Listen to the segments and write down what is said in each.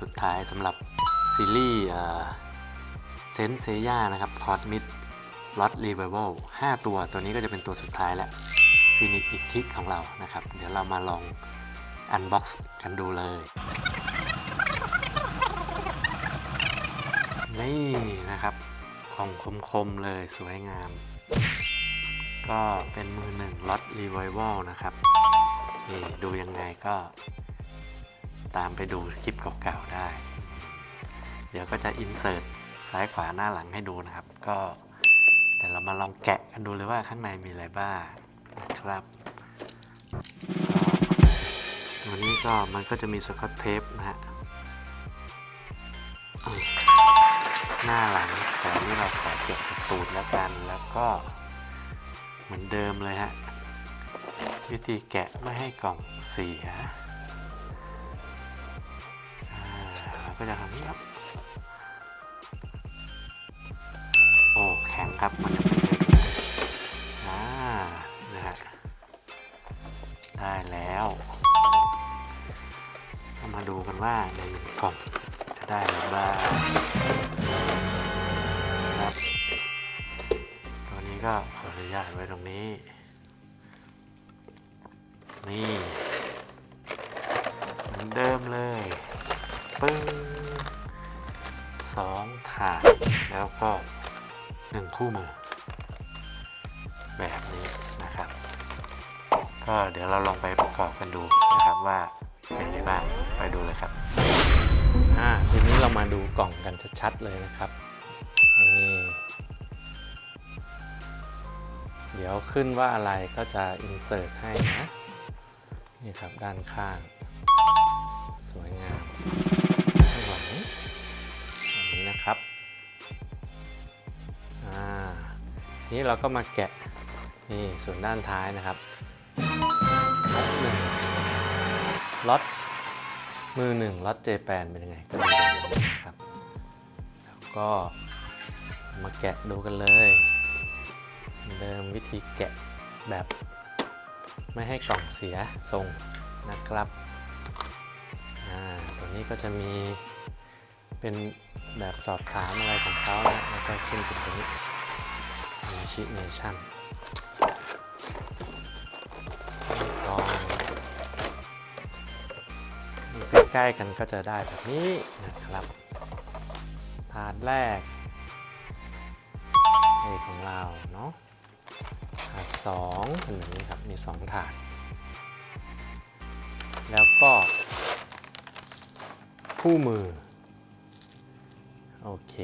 สุดท้ายสำหรับซีรีส์เซนเซย่านะครับคอสมิดลอตรีเวลห้าตัวตัวนี้ก็จะเป็นตัวสุดท้ายแล้วฟินิชอีกทิกของเรานะครับ เดี๋ยวเรามาลองอันบ็อกซ์กันดูเลย นี่นะครับของคมๆเลยสวยงาม ก็เป็นมือหนึ่งล็อตรีไววลนะครับนี่ดูยังไงก็ ตามไปดูคลิปเก่าๆได้ เดี๋ยวก็จะอินเสิร์ตซ้ายขวาหน้าหลังให้ดูนะครับ ก็แต่เรามาลองแกะกันดูเลยว่าข้างในมีอะไรบ้างนะครับก็ตัวนี้ก็มันก็จะมีสกอตเทปนะฮะหน้าหลังแต่อันนี้เราขอเก็บจากตูดแล้วกัน แล้วก็เหมือนเดิมเลยฮะ วิธีแกะไม่ให้กล่องเสีย ก็จะทำนี้ครับ โอ้ แข็งครับ มันจะเล็กอ่านะฮะ ได้แล้วมาดูกันว่าในหนึ่งกล่องจะได้อะไรบ้างครับตัวนี้ก็ขออนุญาตไว้ตรงนี้ นี่เหมือนเดิมเลย ปึ้ง องถาดแล้วก็หนึ่งคู่มือ แบบนี้นะครับ ก็เดี๋ยวเราลองไปประกอบกันดูนะครับว่าเป็นไงบ้างไปดูเลยครับอ่าทีนี้เรามาดูกล่องกันชัดๆเลยนะครับนี่เดี๋ยวขึ้นว่าอะไรก็จะอินเสิร์ตให้นะ นี่ครับด้านข้าง นี้เราก็มาแกะนี่ส่วนด้านท้ายนะครับล็อตหนึ่งล็อตมือหนึ่งล็อตเจแปนเป็นยังไงก็ดูนะครับ แล้วก็มาแกะดูกันเลย เดิมวิธีแกะแบบไม่ให้กล่องเสียทรงนะครับอ่าตัวนี้ก็จะมีเป็นแบบสอบถามอะไรของเขานะแล้วก็ขึ้นเป็นตัวนี้ ชิเนชั่นลองใกล้ๆกันก็จะได้แบบนี้นะครับถาดแรกเอของเราเนาะถาดสองเป็นแบบนี้ครับ มีสองถาด แล้วก็ คู่มือ โอเค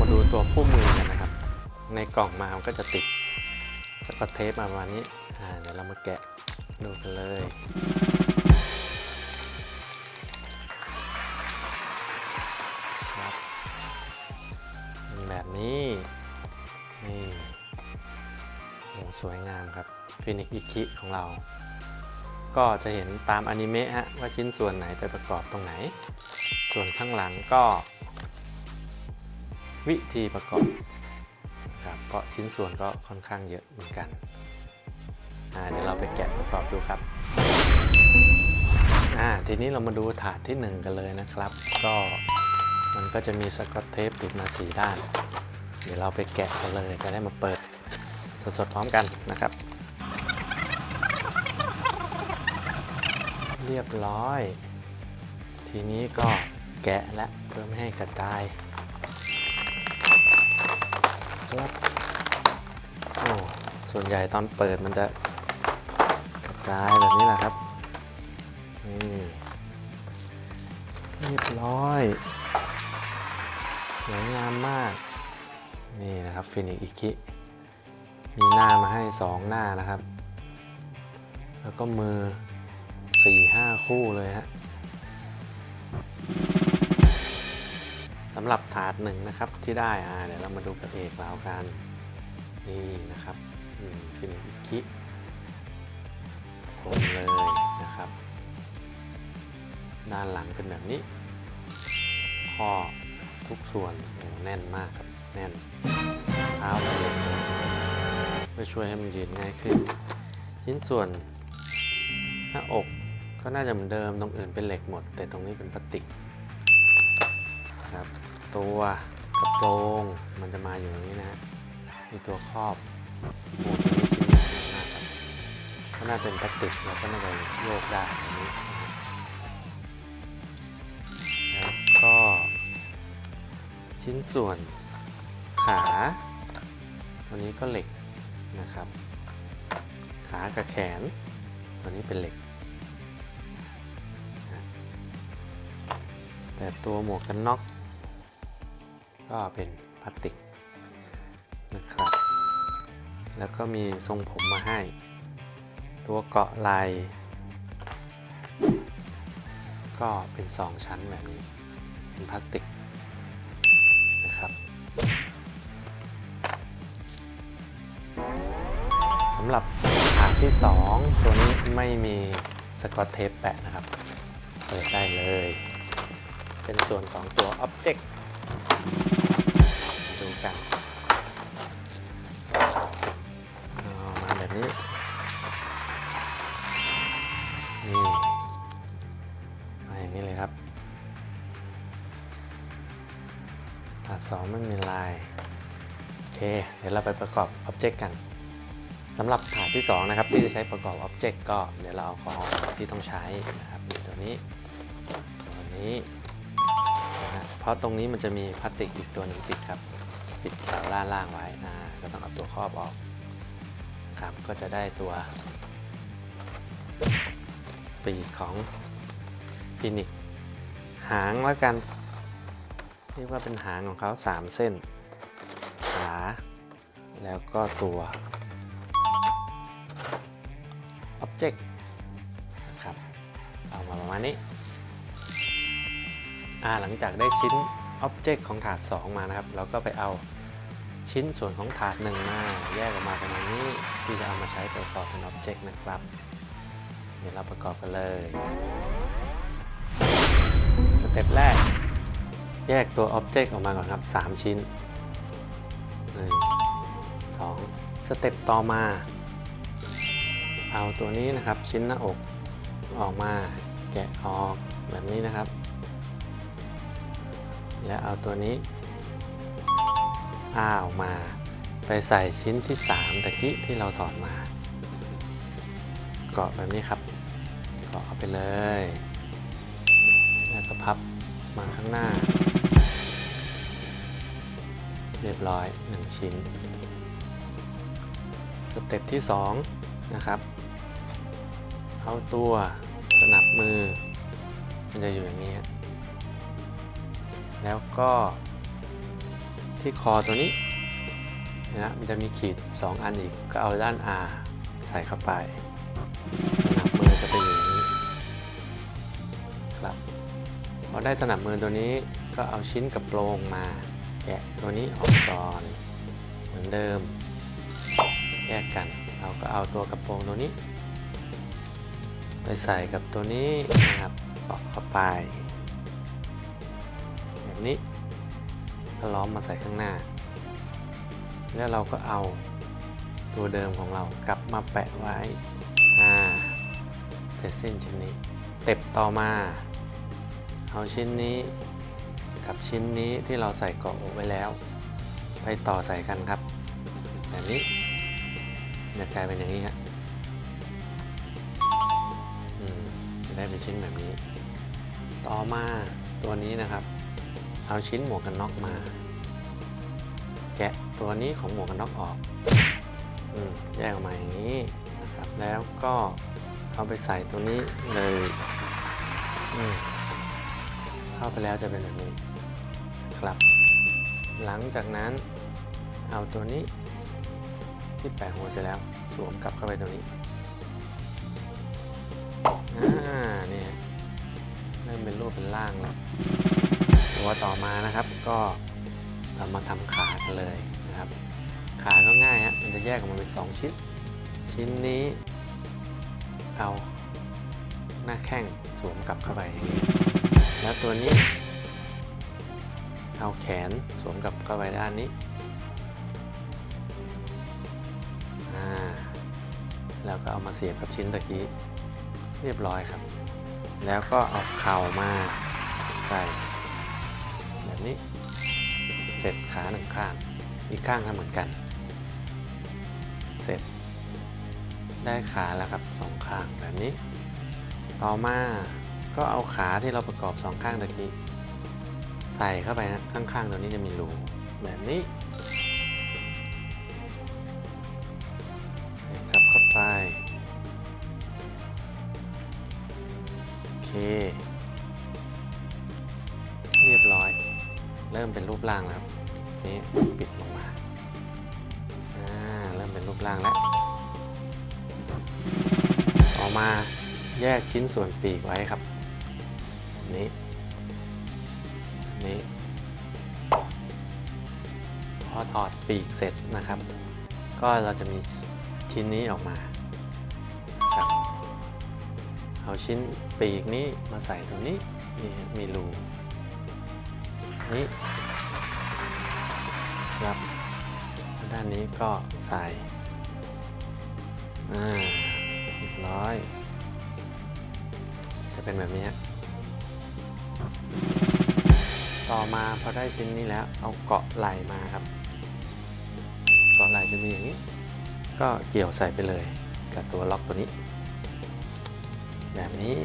มาดูตัวคู่มือกันนะครับ ในกล่องมามันก็จะติดสกอตเทปมาประมาณนี้อ่าเดี๋ยวเรามาแกะดูกันเลยครับแบบนี้ นี่โหสวยงามครับฟินิกอิคิของเรา ก็จะเห็นตามอนิเมะฮะว่าชิ้นส่วนไหนไปประกอบตรงไหน ส่วนข้างหลังก็ วิธีประกอบนะครับก็ชิ้นส่วนก็ค่อนข้างเยอะเหมือนกันอ่าเดี๋ยวเราไปแกะประกอบดูครับอ่าทีนี้เรามาดูถาดที่หนึ่งกันเลยนะครับ ก็มันก็จะมีสกอตเทปติดมาสีด้าน เดี๋ยวเราไปแกะกันเลยจะได้มาเปิดสดๆพร้อมกันนะครับ เรียบร้อย ทีนี้ก็แกะและเพื่อไม่ให้กระจาย ครับโอ้ส่วนใหญ่ตอนเปิดมันจะกระจายแบบนี้แหละครับ นี่เรียบร้อย สวยงามมาก นี่นะครับฟินิกอิคิ มีหน้ามาให้ 2 หน้านะครับ แล้วก็มือ 4-5 คู่เลยฮะ สำหรับถาดหนึ่งนะครับที่ได้อ่าเดี๋ยวเรามาดูกับเอกเรากันนี่นะครับฟินิกอิคิคมเลยนะครับ ด้านหลังเป็นแบบนี้ ข้อทุกส่วนแน่นมากครับ แน่นเท้าเลยเพื่อช่วยให้มันยืนง่ายขึ้นชิ้นส่วนหน้าอกก็น่าจะเหมือนเดิมตรงอื่นเป็นเหล็กหมด แต่ตรงนี้เป็นพลาสติกครับ ตัวกระโปรงมันจะมาอยู่อย่างนี้นะมีตัวครอบโอ้ตัวนี้ชิ้นใหญ่มากครับก็น่าเป็นพลาสติกแล้วก็น่าจะโยกได้อย่างนี้แล้วก็ชิ้นส่วนขาตัวนี้ก็เหล็กนะครับ ขากับแขนตัวนี้เป็นเหล็ก แต่ตัวหมวกกันน็อก ก็เป็นพลาสติกนะครับ แล้วก็มีทรงผมมาให้ ตัวเกาะไหลก็เป็น 2 ชั้นแบบนี้ เป็นพลาสติกนะครับสำหรับฉากที่ 2 ตัวนี้ไม่มีสกอตเทปแปะนะครับ เปิดได้เลย เป็นส่วนของตัว Object มาดูกัน เอามาแบบนี้ นี่มาอย่างนี้เลยครับถาดสองไม่มีลาย โอเค เดี๋ยวเราไปประกอบอ็อบเจกต์กันสำหรับถาดที่ 2 นะครับ ที่จะใช้ประกอบอ็อบเจกต์ก็เดี๋ยวเราเอาของที่ต้องใช้นะครับตัวนี้ตัวนี้นะฮะเพราะตรงนี้มันจะมีพลาสติกอีกตัวหนึ่งติดครับ ปิดฝาล่างล่างไว้อ่าก็ต้องเอาตัวครอบออกครับก็จะได้ตัวปีกของฟินิกหางแล้วกัน เรียกว่าเป็นหางของเขา 3 เส้น ขา แล้วก็ตัว Object นะครับเอามาประมาณนี้อ่าหลังจากได้ชิ้น Object ของถาด 2 มานะครับ เราก็ไปเอา ชิ้นส่วนของถาดหนึ่งมาแยกออกมาป็นอย่างนี้ที่จะเอามาใช้ประกอบเป็น Object นะครับ เดี๋ยวเราประกอบกันเลย สเต็ปแรก แยกตัว Object ออกมาก่อนครับ 3 ชิ้น 1 2 สเต็ปต่อมา เอาตัวนี้นะครับชิ้นหน้าอกออกมาแกะออกแบบนี้นะครับ แล้วเอาตัวนี้ อ้าออกมา ไปใส่ชิ้นที่3ตะกี้ที่เราถอดมา เกาะแบบนี้ครับ เกาะเข้าไปเลย แล้วก็พับมาข้างหน้า เรียบร้อย 1 ชิ้น สเต็ปที่ 2 นะครับ เอาตัวสนับมือ มันจะอยู่อย่างนี้ แล้วก็ ที่คอตัวนี้นะมันจะมีขีด 2 อันอีกก็เอาด้าน R ใส่เข้าไปสนับมือจะเป็นอย่างนี้ครับพอได้สนับมือตัวนี้ก็เอาชิ้นกระโปรงมาแกะตัวนี้ออกก่อนเหมือนเดิมแยกกัน เราก็เอาตัวกระโปรงตัวนี้ ไปใส่กับตัวนี้นะครับเกเข้าไปแบบนี้ ก็ล้อมมาใส่ข้างหน้า แล้วเราก็เอาตัวเดิมของเรากลับมาแปะไว้อ่าเสร็จสิ้นชิ้นนี้เต็บต่อมา เอาชิ้นนี้กับชิ้นนี้ที่เราใส่เกาะอกไว้แล้ว ไปต่อใส่กันครับแบบนี้จะกลายเป็นอย่างนี้ครับอืมจะได้เป็นชิ้นแบบนี้ ต่อมาตัวนี้นะครับ เอาชิ้นหมวกกันน็อกมา แกะตัวนี้ของหมวกกันน็อกออกอแยกออกมาอย่างนี้นะครับ แล้วก็เอาไปใส่ตัวนี้เลยเข้าไปแล้วจะเป็นแบบนี้ครับ หลังจากนั้นเอาตัวนี้ที่แปะหัวเสร็จแล้วสวมกลับเข้าไปตรงนี้อ่าเนี่ยเริ่มเป็นรูปเป็นร่างแล้ว ตัวต่อมานะครับ ก็เรามาทำขากันเลยนะครับ ขาก็ง่ายฮะมันจะแยกออกมาเป็น 2 ชิ้น ชิ้นนี้เอาหน้าแข้งสวมกลับเข้าไป แล้วตัวนี้ เอาแขนสวมกลับเข้าไปด้านนี้แล้วก็เอามาเสียบกับชิ้นตะกี้ เรียบร้อยครับ แล้วก็เอาเข่ามาใส่ สร็จขาหนึ่งข้าง อีกข้างทำเหมือนกัน เสร็จ ได้ขาแล้วครับสองข้างแบบนี้ ต่อมาก็เอาขาที่เราประกอบสองข้างตะกี้ใส่เข้าไปนะข้างๆตัวนี้จะมีรูแบบนี้ใส่กลับเข้าไปโอเคเรียบร้อย เริ่มเป็นรูปร่างแล้ว นี่ปิดลงมาเริ่มเป็นรูปร่างแล้วต่อมาแยกชิ้นส่วนปีกไว้ครับนี้นี้พอถอดปีกเสร็จนะครับ ก็เราจะมีชิ้นนี้ออกมาครับเอาชิ้นปีกนี้มาใส่ตรงนี้นี่มีรูนี้ ครับ ด้านนี้ก็ใส่อ่าเรียบร้อย จะเป็นแบบนี้ต่อมาพอได้ชิ้นนี้แล้ว เอาเกาะไหลมาครับ เกาะไหลจะมีอย่างนี้ ก็เกี่ยวใส่ไปเลย กับตัวล็อกตัวนี้ แบบนี้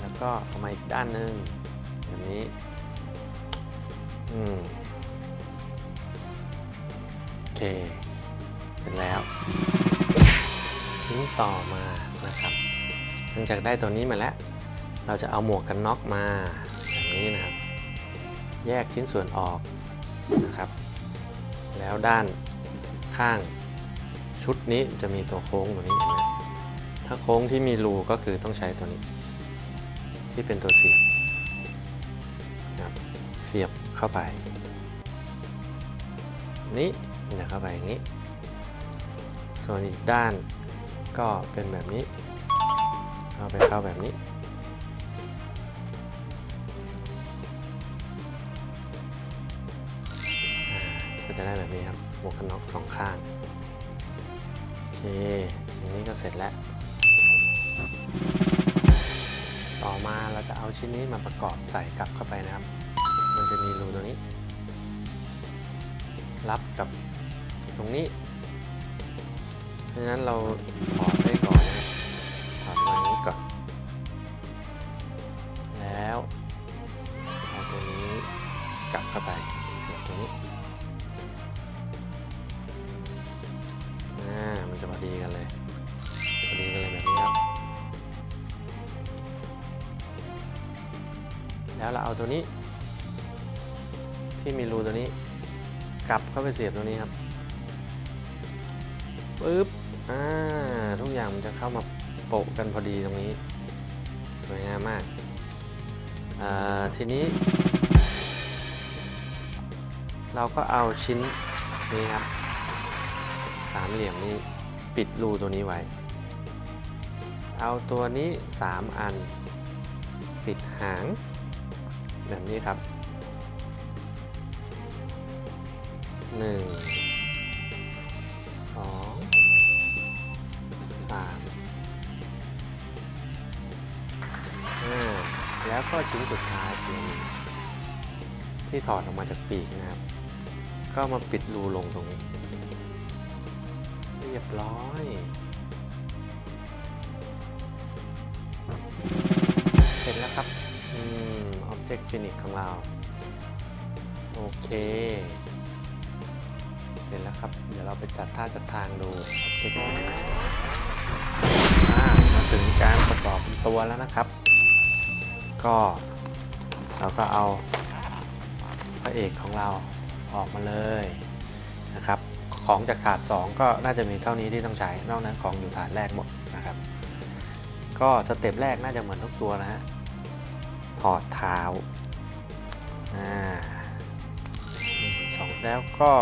แล้วก็เอามาอีกด้านหนึ่งแบบนี้ เค เสร็จแล้ว ชิ้นต่อมานะครับ หลังจากได้ตัวนี้มาแล้ว เราจะเอาหมวกกันน็อกมาแบบนี้นะครับ แยกชิ้นส่วนออกนะครับ แล้วด้านข้างชุดนี้จะมีตัวโค้งตัวนี้นไหมถ้าโค้งที่มีรูก็คือต้องใช้ตัวนี้ ที่เป็นตัวเสียบนะครับเสียบเข้าไป นี้ มันจะเข้าไปอย่างนี้ ส่วนอีกด้านก็เป็นแบบนี้ เอาไปเข้าแบบนี้ ก็จะได้แบบนี้ครับหมวกกันน็อกสองข้าง โอเคอย่างนี้ก็เสร็จแล้ว ต่อมาเราจะเอาชิ้นนี้มาประกอบใส่กลับเข้าไปนะครับ มันจะมีรูตรงนี้ รับกับ ตรงนี้เพราะฉะนั้นเราถอดได้ก่อนนะถอดมาอย่างนี้ก่อน แล้วเอาตัวนี้กลับเข้าไปเสียบตัวนี้อ่ามันจะพอดีกันเลยพอดีกันเลยแบบนี้ครับ แล้วเราเอาตัวนี้ ที่มีรูตัวนี้ กลับเข้าไปเสียบตัวนี้ครับ ปึ๊บ อ่า ทุกอย่างมันจะเข้ามาโปะกันพอดีตรงนี้ สวยงามมาก อ่า ทีนี้ เราก็เอาชิ้นนี้ครับ สามเหลี่ยมนี้ปิดรูตัวนี้ไว้ เอาตัวนี้สามอัน ปิดหาง แบบนี้ครับหนึ่ง แล้วก็ชิ้นสุดท้ายคือที่ถอดออกมาจากปีกนะครับ ก็มาปิดรูลงตรงนี้ เรียบร้อยเสร็จแล้วครับอืม Object Finish ของเรา โอเค เสร็จแล้วครับ เดี๋ยวเราไปจัดท่าจัดทางดู Object Finish อ่ามาถึงการประกอบตัวแล้วนะครับ ก็ เราก็เอาพระเอกของเราออกมาเลยนะครับ ของจากถาด 2 ก็น่าจะมีเท่านี้ที่ต้องใช้ นอกนั้นของอยู่ถาดแรกหมดนะครับ ก็สเต็ปแรกน่าจะเหมือนทุกตัวนะฮะ ถอดเท้าอ่าสองแล้วก็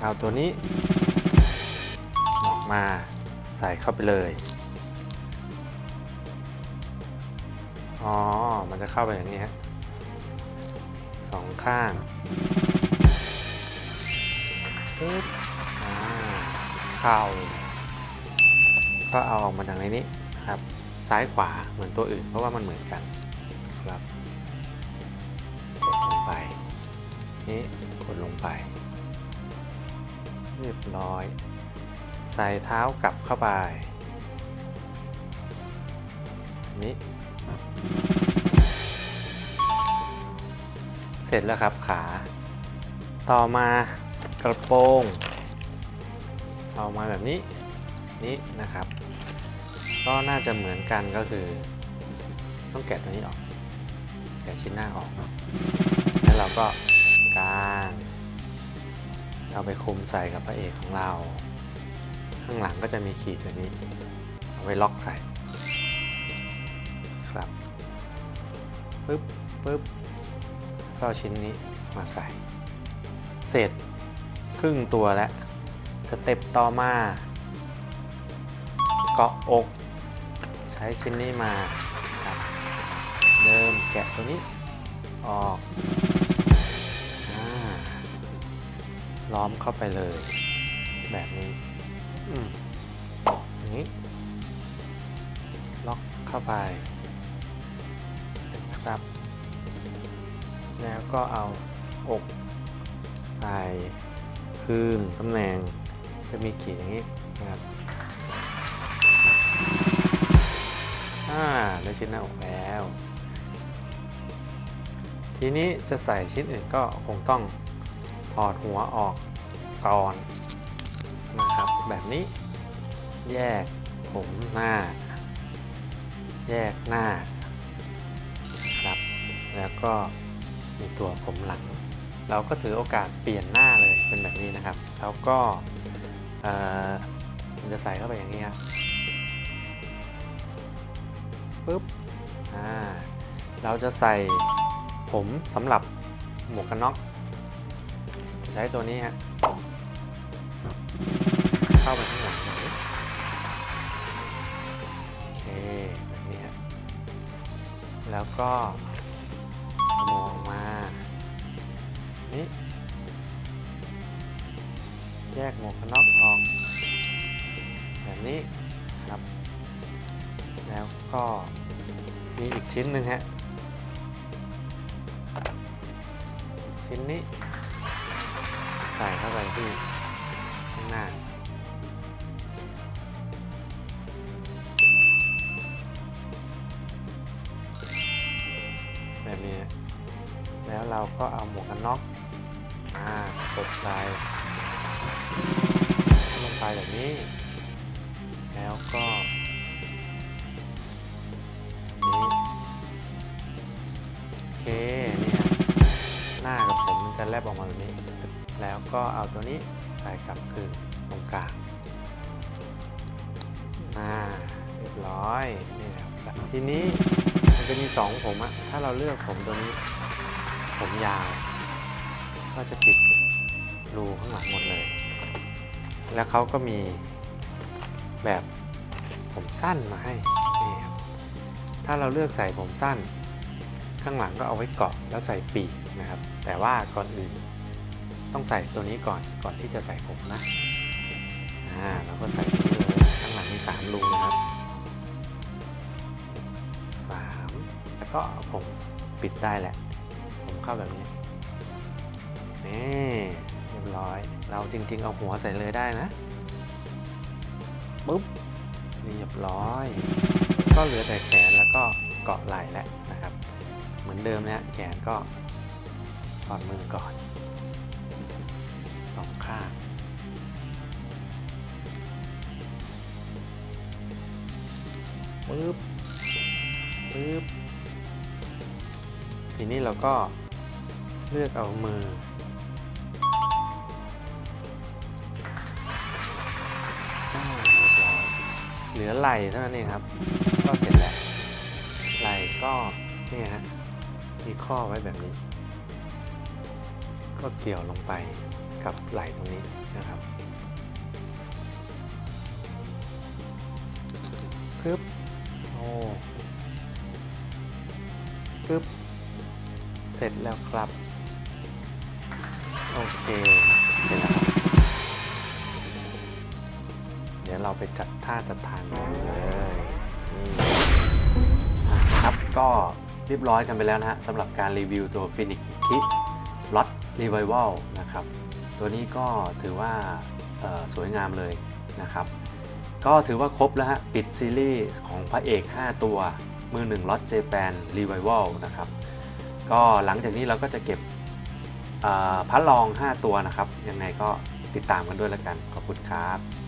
เอาตัวนี้ออกมาใส่เข้าไปเลย อ๋อ มันจะเข้าไปอย่างนี้ฮะสองข้างปึ๊บอ่าเข่าก็เอาออกมาจากในนี้ครับ ซ้ายขวาเหมือนตัวอื่น เพราะว่ามันเหมือนกันครับกดลงไป นี่กดลงไป เรียบร้อย ใส่เท้ากลับเข้าไป นี่ สร็จแล้วครับขา ต่อมากระโปรงเอามาแบบนี้นี่นะครับ ก็น่าจะเหมือนกันก็คือ ต้องแกะตัวนี้ออก แกะชิ้นหน้าออกแล้วเราก็กางเอาไปคลุมใส่กับพระเอกของเรา ข้างหลังก็จะมีขีดแบบนี้ เอาไว้ล็อกใส่ ครับปึ๊บปึ๊บ ก็ชิ้นนี้มาใส่ เสร็จครึ่งตัวแล้ว สเต็ปต่อมาเกาะอก ใช้ชิ้นนี้มาครับเดิมแกะตัวนี้ ออกล้อมเข้าไปเลย แบบนี้อืมอย่างนี้ ล็อกเข้าไปครับ แล้วก็เอาอกใส่คืนตำแหน่งจะมีขีดอย่างนี้นะครับอ่าได้ชิ้นหน้าอกแล้ว ทีนี้จะใส่ชิ้นอื่นก็คงต้องถอดหัวออกก่อนนะครับแบบนี้แยกผมหน้า แยกหน้าครับ แล้วก็ มีตัวผมหลัง เราก็ถือโอกาสเปลี่ยนหน้าเลยเป็นแบบนี้นะครับ แล้วก็เอ่อมันจะใส่เข้าไปอย่างนี้ครับปุ๊บอ่าเราจะใส่ผมสำหรับหมวกกันน็อกจะใช้ตัวนี้ฮะเข้าไปข้างหลังแบบนี้โอเคแบบนี้ฮะแล้วก็ นี่แยกหมวกกันน็อกออก แบบนี้ครับ แล้วก็มีอีกชิ้นหนึ่งฮะ ชิ้นนี้ ใส่เข้าไปที่ข้างหน้าแบบนี้ แล้วเราก็เอาหมวกกันน็อก กดใส่ลงไปแบบนี้ แล้วก็นี้โอเคนี่ฮะหน้ากับผมมันจะแลบออกมาแบบนี้ แล้วก็เอาตัวนี้ใส่กลับคืนตรงกลางอ่าเรียบร้อยนี่ครับทีนี้มันจะมีสองผมอะถ้าเราเลือกผมตัวนี้ ผมยาว ก็จะปิด รูข้างหลังหมดเลย แล้วเขาก็มีแบบผมสั้นมาให้ นี่ครับ ถ้าเราเลือกใส่ผมสั้น ข้างหลังก็เอาไว้เกาะแล้วใส่ปีกนะครับ แต่ว่าก่อนอื่นต้องใส่ตัวนี้ก่อน ก่อนที่จะใส่ผมนะ อ่าเราก็ใส่ข้างหลังมีสามรูนะครับสามแล้วก็ผมปิดได้แหละ ผมเข้าแบบนี้ นี่ รียบร้อย เราจริงๆ เอาหัวใส่เลยได้นะปุ๊บเรียบร้อย ก็เหลือแต่แขนแล้วก็เกาะไหล่แล้วนะครับ เหมือนเดิมนะแขนก็ถอดมือก่อนสองข้างปึ๊บปึ๊บทีนี้เราก็เลือกเอามืออ่ ลือไหลเท่านั้นเองครับ ก็เสร็จแล้วไหลก็เนี่ยฮะมีข้อไว้แบบนี้ ก็เกี่ยวลงไปกับไหลตรงนี้นะครับปึ๊บโอ้ปึ๊บเสร็จแล้วครับ โอเค เสร็จแล้ว ดี๋ยวเราไปจัดท่าจัดทางกันเลยครับก็เรียบร้อยกันไปแล้วนะฮะสำหรับการรีวิวตัว Phoenix Kit Lot Revival นะครับตัวนี้ก็ถือว่าสวยงามเลยนะครับ ก็ถือว่าครบแล้วฮะปิดซีรีส์ของพระเอก 5 ตัว มือหนึ่ง Lot Japan Revival นะครับก็หลังจากนี้เราก็จะเก็บพระรอง 5 ตัวนะครับ ยังไงก็ติดตามกันด้วยแล้วกัน ขอบคุณครับ